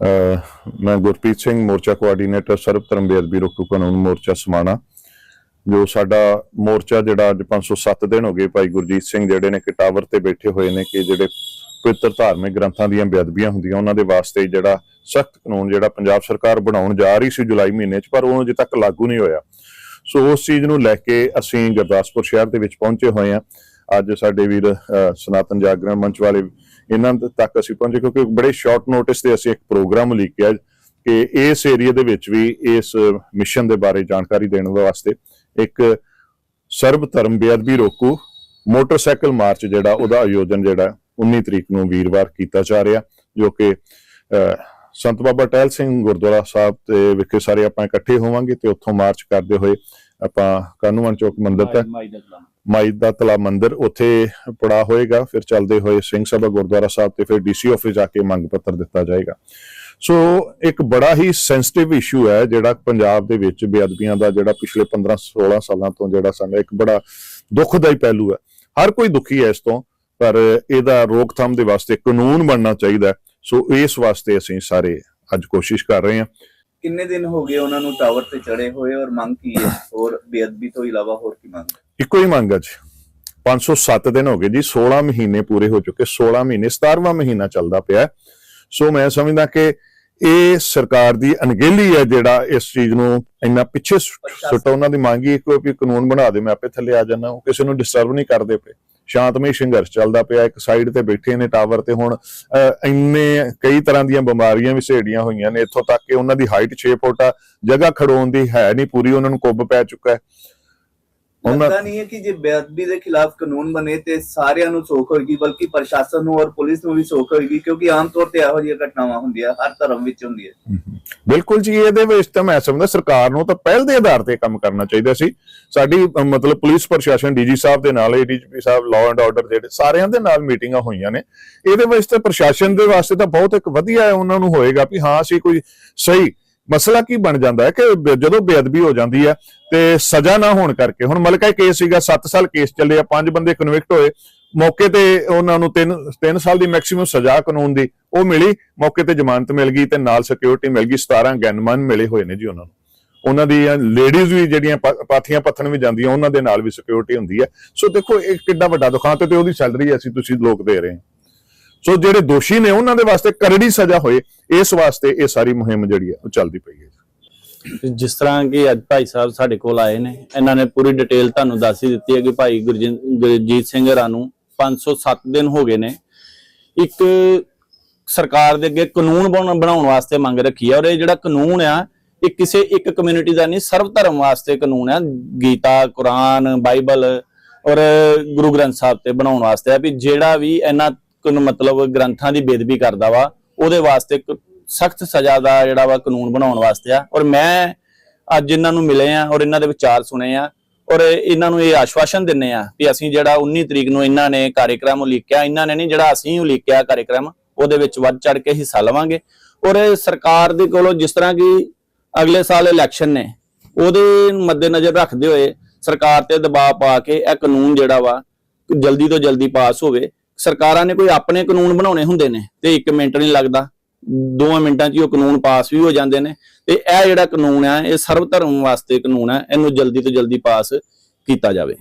ਮੈਂ ਗੁਰਪ੍ਰੀਤ ਸਿੰਘ, ਮੋਰਚਾ ਕੋਆਰਡੀਨੇਟਰ ਸਰਬ ਧਰਮ ਬੇਅਦਬੀ ਰੋਕੂ ਕਾਨੂੰਨ ਮੋਰਚਾ ਸਮਾਣਾ, ਜੋ ਸਾਡਾ ਮੋਰਚਾ ਜਿਹੜਾ ਅੱਜ 507 ਦਿਨ ਹੋ ਗਏ ਭਾਈ ਗੁਰਜੀਤ ਸਿੰਘ ਜਿਹੜੇ ਨੇ ਕਿ ਟਾਵਰ ਤੇ ਬੈਠੇ ਹੋਏ ਨੇ ਕਿ ਜਿਹੜੇ ਪਵਿੱਤਰ ਧਾਰਮਿਕ ਗ੍ਰੰਥਾਂ ਦੀਆਂ ਬੇਅਦਬੀਆਂ ਹੁੰਦੀਆਂ, ਉਹਨਾਂ ਦੇ ਵਾਸਤੇ ਜਿਹੜਾ ਸਖਤ ਕਾਨੂੰਨ ਜਿਹੜਾ ਪੰਜਾਬ ਸਰਕਾਰ ਬਣਾਉਣ ਜਾ ਰਹੀ ਸੀ ਜੁਲਾਈ ਮਹੀਨੇ 'ਚ, ਪਰ ਉਹ ਅਜੇ ਤੱਕ ਲਾਗੂ ਨਹੀਂ ਹੋਇਆ। ਸੋ ਉਸ ਚੀਜ਼ ਨੂੰ ਲੈ ਕੇ ਅਸੀਂ ਗੁਰਦਾਸਪੁਰ ਸ਼ਹਿਰ ਦੇ ਵਿੱਚ ਪਹੁੰਚੇ ਹੋਏ ਹਾਂ। ਅੱਜ ਸਾਡੇ ਵੀਰ ਸਨਾਤਨ ਜਾਗਰਣ ਮੰਚ ਵਾਲੇ ਇਹਨਾਂ ਤੱਕ ਅਸੀਂ ਪਹੁੰਚੇ ਕਿਉਂਕਿ ਬੜੇ ਸ਼ਾਰਟ ਨੋਟਿਸ ਤੇ ਅਸੀਂ ਇੱਕ ਪ੍ਰੋਗਰਾਮ ਲਿਖਿਆ ਕਿ ਇਸ ਏਰੀਆ ਦੇ ਵਿੱਚ ਵੀ ਇਸ ਮਿਸ਼ਨ ਦੇ ਬਾਰੇ ਜਾਣਕਾਰੀ ਦੇਣ ਵਾਸਤੇ ਇੱਕ ਸਰਬ ਧਰਮ ਬੇਅਦਬੀ ਰੋਕੂ ਮੋਟਰਸਾਈਕਲ ਮਾਰਚ ਜਿਹੜਾ ਉਹਦਾ ਆਯੋਜਨ ਜਿਹੜਾ 19 ਤਰੀਕ ਨੂੰ ਵੀਰਵਾਰ ਕੀਤਾ ਜਾ ਰਿਹਾ ਜੋ ਕਿ ਅਹ, ਸੰਤ ਬਾਬਾ ਟਹਿਲ ਸਿੰਘ ਗੁਰਦੁਆਰਾ ਸਾਹਿਬ ਤੇ ਵਿਖੇ ਸਾਰੇ ਆਪਾਂ ਇਕੱਠੇ ਹੋਵਾਂਗੇ ਤੇ ਉੱਥੋਂ ਮਾਰਚ ਕਰਦੇ ਹੋਏ ਆਪਾਂ ਕਾਨੂੰਨ ਚੌਕ ਮੰਦਿਰ ਤੱਕ? ਮਾਈ ਦਾ ਤਲਾ ਮੰਦਿਰ ਉੱਥੇ ਪੜਾ ਹੋਏਗਾ ਫਿਰ ਚੱਲਦੇ ਹੋਏ ਸਿੰਘ ਸਭਾ ਗੁਰਦੁਆਰਾ ਸਾਹਿਬ ਤੇ ਫਿਰ ਡੀਸੀ ਆਫਿਸ ਜਾ ਕੇ ਮੰਗ ਪੱਤਰ ਦਿੱਤਾ ਜਾਏਗਾ। ਸੋ ਇੱਕ ਬੜਾ ਹੀ ਸੈਂਸਿਟਿਵ ਇਸ਼ੂ ਹੈ ਜਿਹੜਾ ਪੰਜਾਬ ਦੇ ਵਿੱਚ ਬੇਅਦਬੀਆਂ ਦਾ ਜਿਹੜਾ ਪਿਛਲੇ 15 16 ਸਾਲਾਂ ਤੋਂ ਜਿਹੜਾ ਸਾਡਾ ਇੱਕ ਬੜਾ ਦੁਖਦਾਈ ਪਹਿਲੂ ਹੈ। ਹਰ ਕੋਈ ਦੁਖੀ ਹੈ ਇਸ ਤੋਂ ਪਰ ਇਹਦਾ ਰੋਕਥਾਮ ਦੇ ਵਾਸਤੇ ਕਾਨੂੰਨ ਬਣਨਾ ਚਾਹੀਦਾ। ਸੋ ਇਸ ਵਾਸਤੇ ਅਸੀਂ ਸਾਰੇ ਅੱਜ ਕੋਸ਼ਿਸ਼ ਕਰ ਰਹੇ ਹਾਂ। ਕਿੰਨੇ ਦਿਨ ਹੋ ਗਏ ਉਹਨਾਂ ਨੂੰ ਟਾਵਰ ਤੇ ਚੜੇ ਹੋਏ ਔਰ ਮੰਗ ਕੀ ਹੈ? ਔਰ ਬੇਅਦਬੀ ਤੋਂ ਇਲਾਵਾ ਹੋਰ ਕੀ ਮੰਗ? ਇੱਕੋ ਹੀ ਮੰਗ ਹੈ ਜੀ। 507 ਦਿਨ ਹੋ ਗਏ ਜੀ 16 ਮਹੀਨੇ ਪੂਰੇ ਹੋ ਚੁੱਕੇ 16 ਮਹੀਨੇ 17ਵਾਂ ਮਹੀਨਾ ਚੱਲਦਾ ਪਿਆ। ਸੋ ਮੈਂ ਸਮਝਦਾ ਕਿ ਇਹ ਸਰਕਾਰ ਦੀ ਅਣਗਹਿਲੀ ਹੈ ਜਿਹੜਾ ਇਸ ਚੀਜ਼ ਨੂੰ ਇੰਨਾ ਪਿੱਛੇ ਸੁੱਟਾ। ਉਹਨਾਂ ਦੀ ਮੰਗ ਹੀ ਇੱਕ ਵੀ ਕਾਨੂੰਨ ਬਣਾ ਦੇ। ਮੈਂ ਆਪੇ ਥੱਲੇ ਆ ਜਾਣਾ ਉਹ ਕਿਸੇ ਨੂੰ ਡਿਸਟਰਬ ਨਹੀਂ ਕਰਦੇ ਪਏ। ਸ਼ਾਂਤਮਈ ਸੰਘਰਸ਼ ਚੱਲਦਾ ਪਿਆ ਇੱਕ ਸਾਈਡ ਤੇ ਬੈਠੇ ਨੇ ਟਾਵਰ ਤੇ ਹੁਣ ਅਹ, ਇੰਨੇ ਕਈ ਤਰ੍ਹਾਂ ਦੀਆਂ ਬਿਮਾਰੀਆਂ ਵੀ ਸੇੜੀਆਂ ਹੋਈਆਂ ਨੇ ਇੱਥੋਂ ਤੱਕ ਕਿ ਉਹਨਾਂ ਦੀ ਹਾਈਟ 6 ਫੁੱਟ ਆ ਜਗ੍ਹਾ ਖੜੋਣ ਦੀ ਹੈ ਨਹੀਂ ਪੂਰੀ ਉਹਨਾਂ ਨੂੰ ਕੁੱਬ ਪੈ ਚੁੱਕਾ ਹੈ। ਉਹਨਾਂ ਲੱਗਦਾ ਨਹੀਂ ਹੈ ਕਿ ਜੇ ਬੇਅਦਬੀ ਦੇ ਖਿਲਾਫ ਕਾਨੂੰਨ ਬਣੇ ਤੇ ਸਾਰਿਆਂ ਨੂੰ ਸੋਖ ਹੋਏਗੀ ਬਲਕਿ ਪ੍ਰਸ਼ਾਸਨ ਨੂੰ ਔਰ ਪੁਲਿਸ ਨੂੰ ਵੀ ਸੋਖ ਹੋਏਗੀ ਕਿਉਂਕਿ ਆਮ ਤੌਰ ਤੇ ਇਹੋ ਜਿਹੀਆਂ ਘਟਨਾਵਾਂ ਹੁੰਦੀਆਂ ਹਰ ਧਰਮ ਵਿੱਚ ਹੁੰਦੀ ਹੈ ਬਿਲਕੁਲ ਜੀ ਇਹਦੇ ਵਿੱਚ ਤਾਂ ਮੈਂ ਸਮਝਦਾ ਸਰਕਾਰ ਨੂੰ ਤਾਂ ਪਹਿਲ ਦੇ ਆਧਾਰ ਤੇ ਕੰਮ ਕਰਨਾ ਚਾਹੀਦਾ ਸੀ। ਸਾਡੀ ਮਤਲਬ ਪੁਲਿਸ ਪ੍ਰਸ਼ਾਸਨ ਡੀਜੀ ਸਾਹਿਬ ਦੇ ਨਾਲ ਏਡੀਜੀਪੀ ਸਾਹਿਬ ਲਾਅ ਐਂਡ ਆਰਡਰ ਜਿਹੜੇ ਸਾਰਿਆਂ ਦੇ ਨਾਲ ਮੀਟਿੰਗਾਂ ਹੋਈਆਂ ਨੇ। ਇਹਦੇ ਵਿੱਚ ਤਾਂ ਪ੍ਰਸ਼ਾਸਨ ਦੇ ਵਾਸਤੇ ਤਾਂ ਬਹੁਤ ਇੱਕ ਵਧੀਆ ਹੈ ਉਹਨਾਂ ਨੂੰ ਹੋਏਗਾ ਵੀ ਹਾਂ ਅਸੀਂ ਕੋਈ ਸਹੀ ਮਸਲਾ ਕੀ ਬਣ ਜਾਂਦਾ ਹੈ ਕਿ ਜਦੋਂ ਬੇਅਦਬੀ ਹੋ ਜਾਂਦੀ ਹੈ ਤੇ ਸਜ਼ਾ ਨਾ ਹੋਣ ਕਰਕੇ, ਹੁਣ ਮਲਕਾ ਕੇਸ ਸੀਗਾ 7 ਸਾਲ ਕੇਸ ਚੱਲੇ ਆ, ਪੰਜ ਬੰਦੇ ਕਨਵਿਕਟ ਹੋਏ, ਮੌਕੇ ਤੇ ਉਹਨਾਂ ਨੂੰ 3 3 ਸਾਲ ਦੀ ਮੈਕਸਿਮਮ ਸਜ਼ਾ ਕਾਨੂੰਨ ਦੀ ਉਹ ਮਿਲੀ, ਮੌਕੇ ਤੇ ਜ਼ਮਾਨਤ ਮਿਲ ਗਈ ਤੇ ਨਾਲ ਸਿਕਿਉਰਿਟੀ ਮਿਲ ਗਈ 17 ਗਨਮੈਨ ਮਿਲੇ ਹੋਏ ਨੇ ਜੀ ਉਹਨਾਂ ਨੂੰ। ਉਹਨਾਂ ਦੀ ਲੇਡੀਜ਼ ਵੀ ਜਿਹੜੀਆਂ ਪਾਥੀਆਂ ਪੱਥਣ ਵੀ ਜਾਂਦੀਆਂ, ਉਹਨਾਂ ਦੇ ਨਾਲ ਵੀ ਸਿਕਿਉਰਿਟੀ ਹੁੰਦੀ ਹੈ। ਸੋ ਦੇਖੋ, ਇਹ ਕਿੱਡਾ ਵੱਡਾ ਦੁਕਾਨ ਤੇ ਤੇ ਉਹਦੀ ਸੈਲਰੀ ਅਸੀਂ ਤੁਸੀਂ ਲੋਕ ਦੇ ਰਹੇ ਹਾਂ। ਸੋ ਜਿਹੜੇ ਦੋਸ਼ੀ ਨੇ ਉਹਨਾਂ ਦੇ ਵਾਸਤੇ ਕਰੜੀ ਸਜ਼ਾ ਹੋਏ, ਇਸ ਵਾਸਤੇ ਇਹ ਸਾਰੀ ਮੁਹਿੰਮ ਜਿਹੜੀ ਹੈ ਉਹ ਚੱਲਦੀ ਪਈ ਹੈ ਜਿਸ ਤਰ੍ਹਾਂ ਕਿ ਅੱਜ ਭਾਈ ਸਾਹਿਬ ਸਾਡੇ ਕੋਲ ਆਏ ਨੇ, ਇਹਨਾਂ ਨੇ ਪੂਰੀ ਡਿਟੇਲ ਤੁਹਾਨੂੰ ਦੱਸ ਹੀ ਦਿੱਤੀ ਹੈ ਕਿ ਭਾਈ ਗੁਰਜੀਤ ਸਿੰਘ ਹਰਾਂ ਨੂੰ 507 ਦਿਨ ਹੋ ਗਏ ਨੇ। ਇੱਕ ਸਰਕਾਰ ਦੇ ਅੱਗੇ ਕਾਨੂੰਨ ਬਣਾਉਣ ਵਾਸਤੇ ਮੰਗ ਰੱਖੀ ਹੈ ਔਰ ਇਹ ਜਿਹੜਾ ਕਾਨੂੰਨ ਆ, ਇਹ ਕਿਸੇ ਇੱਕ ਕਮਿਊਨਿਟੀ ਦਾ ਨਹੀਂ, ਸਰਵ ਧਰਮ ਵਾਸਤੇ ਕਾਨੂੰਨ ਆ। ਗੀਤਾ, ਕੁਰਾਨ, ਬਾਈਬਲ ਔਰ ਗੁਰੂ ਗ੍ਰੰਥ ਸਾਹਿਬ ਤੇ ਬਣਾਉਣ ਵਾਸਤੇ ਆ ਵੀ ਜਿਹੜਾ ਵੀ ਇਹਨਾਂ ਕੋਲ ਮਤਲਬ ਗ੍ਰੰਥਾਂ ਦੀ ਬੇਦਬੀ ਕਰਦਾ ਵਾ, ਉਹਦੇ ਵਾਸਤੇ ਸਖਤ ਸਜ਼ਾ ਦਾ ਜਿਹੜਾ ਵਾ ਕਾਨੂੰਨ ਬਣਾਉਣ ਵਾਸਤੇ ਆ। ਔਰ ਮੈਂ ਅੱਜ ਇਹਨਾਂ ਨੂੰ ਮਿਲੇ ਆ ਔਰ ਇਹਨਾਂ ਦੇ ਵਿਚਾਰ ਸੁਣੇ ਆ। ਔਰ ਇਹਨਾਂ ਨੂੰ ਇਹ ਆਸ਼ਵਾਸਨ ਦਿੰਨੇ ਆ ਕਿ ਅਸੀਂ ਜਿਹੜਾ 19 ਤਰੀਕ ਨੂੰ ਇਹਨਾਂ ਨੇ ਕਾਰਜਕ੍ਰਮ ਉਲੀਕਿਆ, ਇਹਨਾਂ ਨੇ ਨਹੀਂ ਜਿਹੜਾ ਅਸੀਂ ਉਲੀਕਿਆ ਕਾਰਜਕ੍ਰਮ ਉਹਦੇ ਵਿੱਚ ਵੱਧ ਚੜ ਕੇ ਹਿੱਸਾ ਲਵਾਂਗੇ। ਔਰ ਸਰਕਾਰ ਦੇ ਕੋਲੋਂ ਜਿਸ ਤਰ੍ਹਾਂ ਕਿ ਅਗਲੇ ਸਾਲ ਇਲੈਕਸ਼ਨ ਨੇ, ਉਹਦੇ ਮੱਦੇਨਜ਼ਰ ਰੱਖਦੇ ਹੋਏ ਸਰਕਾਰ ਤੇ ਦਬਾਅ ਪਾ ਕੇ ਇਹ ਕਾਨੂੰਨ ਜਿਹੜਾ ਵਾ ਜਲਦੀ ਤੋਂ ਜਲਦੀ ਪਾਸ ਹੋਵੇ। ਸਰਕਾਰਾਂ ਨੇ ਕੋਈ ਆਪਣੇ ਕਾਨੂੰਨ ਬਣਾਉਣੇ ਹੁੰਦੇ ਨੇ ਤੇ 1 ਮਿੰਟ ਨਹੀਂ ਲੱਗਦਾ। ਦੋਵਾਂ ਮਿੰਟਾਂ 'ਚ ਹੀ ਉਹ ਕਾਨੂੰਨ ਪਾਸ ਵੀ ਹੋ ਜਾਂਦੇ ਨੇ ਤੇ ਇਹ ਜਿਹੜਾ ਕਾਨੂੰਨ ਆ, ਇਹ ਸਰਵ ਧਰਮ ਵਾਸਤੇ ਕਾਨੂੰਨ ਆ, ਇਹਨੂੰ ਜਲਦੀ ਤੋਂ ਜਲਦੀ ਪਾਸ ਕੀਤਾ ਜਾਵੇ।